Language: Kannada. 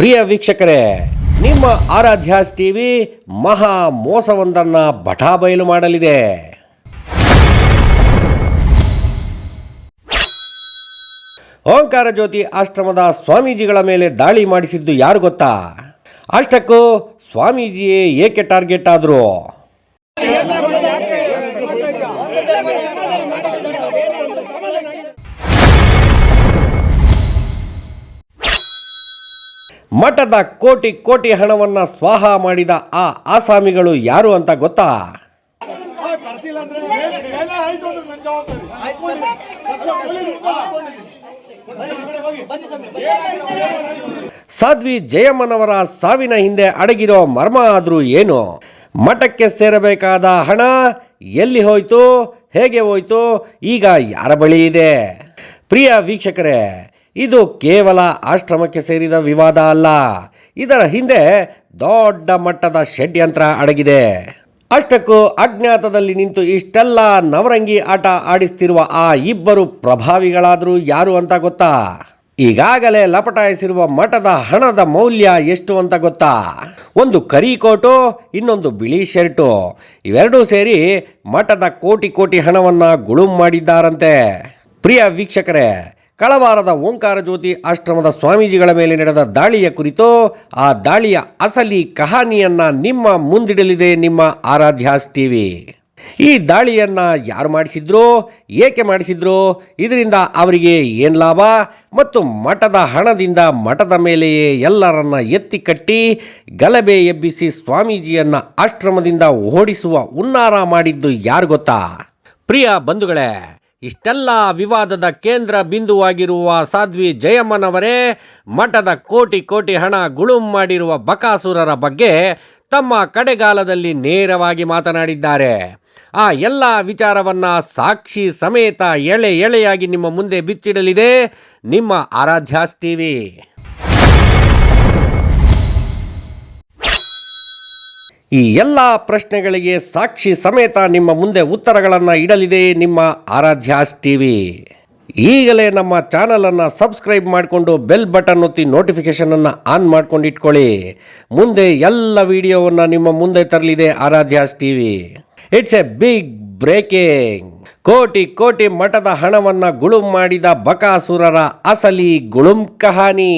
ಪ್ರಿಯ ವೀಕ್ಷಕರೇ, ನಿಮ್ಮ ಆರಾಧ್ಯಾಸ್ ಟಿವಿ ಮಹಾ ಮೋಸವೊಂದನ್ನ ಬಟಾಬಯಲು ಮಾಡಲಿದೆ. ಓಂಕಾರ ಜ್ಯೋತಿ ಆಶ್ರಮದ ಸ್ವಾಮೀಜಿಗಳ ಮೇಲೆ ದಾಳಿ ಮಾಡಿಸಿದ್ದು ಯಾರು ಗೊತ್ತಾ? ಅಷ್ಟಕ್ಕೂ ಸ್ವಾಮೀಜಿಯೇ ಏಕೆ ಟಾರ್ಗೆಟ್ ಆದ್ರು? ಮಠದ ಕೋಟಿ ಕೋಟಿ ಹಣವನ್ನ ಸ್ವಾಹ ಮಾಡಿದ ಆ ಆಸಾಮಿಗಳು ಯಾರು ಅಂತ ಗೊತ್ತಾ? ಸಾಧ್ವಿ ಜಯಮ್ಮನವರ ಸಾವಿನ ಹಿಂದೆ ಅಡಗಿರೋ ಮರ್ಮ ಆದ್ರೂ ಏನು? ಮಠಕ್ಕೆ ಸೇರಬೇಕಾದ ಹಣ ಎಲ್ಲಿ ಹೋಯ್ತು, ಹೇಗೆ ಹೋಯ್ತು, ಈಗ ಯಾರ ಬಳಿ ಇದೆ? ಪ್ರಿಯ ವೀಕ್ಷಕರೇ ಇದು ಕೇವಲ ಆಶ್ರಮಕ್ಕೆ ಸೇರಿದ ವಿವಾದ ಅಲ್ಲ. ಇದರ ಹಿಂದೆ ದೊಡ್ಡ ಮಟ್ಟದ ಷಡ್ಯಂತ್ರ ಅಡಗಿದೆ. ಅಷ್ಟಕ್ಕೂ ಅಜ್ಞಾತದಲ್ಲಿ ನಿಂತು ಇಷ್ಟೆಲ್ಲ ನವರಂಗಿ ಆಟ ಆಡಿಸ್ತಿರುವ ಆ ಇಬ್ಬರು ಪ್ರಭಾವಿಗಳಾದರೂ ಯಾರು ಅಂತ ಗೊತ್ತಾ? ಈಗಾಗಲೇ ಲಪಟಾಯಿಸಿರುವ ಮಠದ ಹಣದ ಮೌಲ್ಯ ಎಷ್ಟು ಅಂತ ಗೊತ್ತಾ? ಒಂದು ಕರಿ ಕೋಟು ಇನ್ನೊಂದು ಬಿಳಿ ಶರ್ಟು. ಇವೆರಡೂ ಸೇರಿ ಮಠದ ಕೋಟಿ ಕೋಟಿ ಹಣವನ್ನು ಗುಳುಂ ಮಾಡಿದ್ದಾರಂತೆ. ಪ್ರಿಯ ವೀಕ್ಷಕರೇ ಕಳವಾರದ ಓಂಕಾರ ಜ್ಯೋತಿ ಆಶ್ರಮದ ಸ್ವಾಮೀಜಿಗಳ ಮೇಲೆ ನಡೆದ ದಾಳಿಯ ಕುರಿತು ಆ ದಾಳಿಯ ಅಸಲಿ ಕಹಾನಿಯನ್ನ ನಿಮ್ಮ ಮುಂದಿಡಲಿದೆ ನಿಮ್ಮ ಆರಾಧ್ಯಾಸ್ ಟಿವಿ. ಈ ದಾಳಿಯನ್ನ ಯಾರು ಮಾಡಿಸಿದ್ರು, ಏಕೆ ಮಾಡಿಸಿದ್ರು, ಇದರಿಂದ ಅವರಿಗೆ ಏನು ಲಾಭ ಮತ್ತು ಮಠದ ಹಣದಿಂದ ಮಠದ ಮೇಲೆಯೇ ಎಲ್ಲರನ್ನ ಎತ್ತಿ ಕಟ್ಟಿ ಗಲಭೆ ಎಬ್ಬಿಸಿ ಸ್ವಾಮೀಜಿಯನ್ನ ಆಶ್ರಮದಿಂದ ಓಡಿಸುವ ಉನ್ನಾರ ಮಾಡಿದ್ದು ಯಾರು ಗೊತ್ತಾ? ಪ್ರಿಯ ಬಂಧುಗಳೇ ಇಷ್ಟೆಲ್ಲ ವಿವಾದದ ಕೇಂದ್ರ ಬಿಂದುವಾಗಿರುವ ಸಾಧ್ವಿ ಜಯಮ್ಮನವರೇ ಮಠದ ಕೋಟಿ ಕೋಟಿ ಹಣ ಗುಳುಂ ಮಾಡಿರುವ ಬಕಾಸುರರ ಬಗ್ಗೆ ತಮ್ಮ ಕಡೆಗಾಲದಲ್ಲಿ ನೇರವಾಗಿ ಮಾತನಾಡಿದ್ದಾರೆ. ಆ ಎಲ್ಲ ವಿಚಾರವನ್ನ ಸಾಕ್ಷಿ ಸಮೇತ ಎಳೆ ಎಳೆಯಾಗಿ ನಿಮ್ಮ ಮುಂದೆ ಬಿಚ್ಚಿಡಲಿದೆ. ನಿಮ್ಮ ಆರಾಧ್ಯಾಸ್ ಈ ಎಲ್ಲ ಪ್ರಶ್ನೆಗಳಿಗೆ ಸಾಕ್ಷಿ ಸಮೇತ ನಿಮ್ಮ ಮುಂದೆ ಉತ್ತರಗಳನ್ನು ಇಡಲಿದೆ ನಿಮ್ಮ ಆರಾಧ್ಯಾಸ್ ಟಿವಿ. ಈಗಲೇ ನಮ್ಮ ಚಾನಲನ್ನು ಸಬ್ಸ್ಕ್ರೈಬ್ ಮಾಡಿಕೊಂಡು ಬೆಲ್ ಬಟನ್ ಒತ್ತಿ ನೋಟಿಫಿಕೇಷನನ್ನು ಆನ್ ಮಾಡ್ಕೊಂಡು ಇಟ್ಕೊಳ್ಳಿ. ಮುಂದೆ ಎಲ್ಲ ವಿಡಿಯೋವನ್ನು ನಿಮ್ಮ ಮುಂದೆ ತರಲಿದೆ Aradhya's TV. It's a big breaking ಕೋಟಿ ಕೋಟಿ ಮಠದ ಹಣವನ್ನು ಗುಳುಂ ಮಾಡಿದ ಬಕಾಸುರರ ಅಸಲಿ ಗುಳುಂ ಕಹಾನಿ.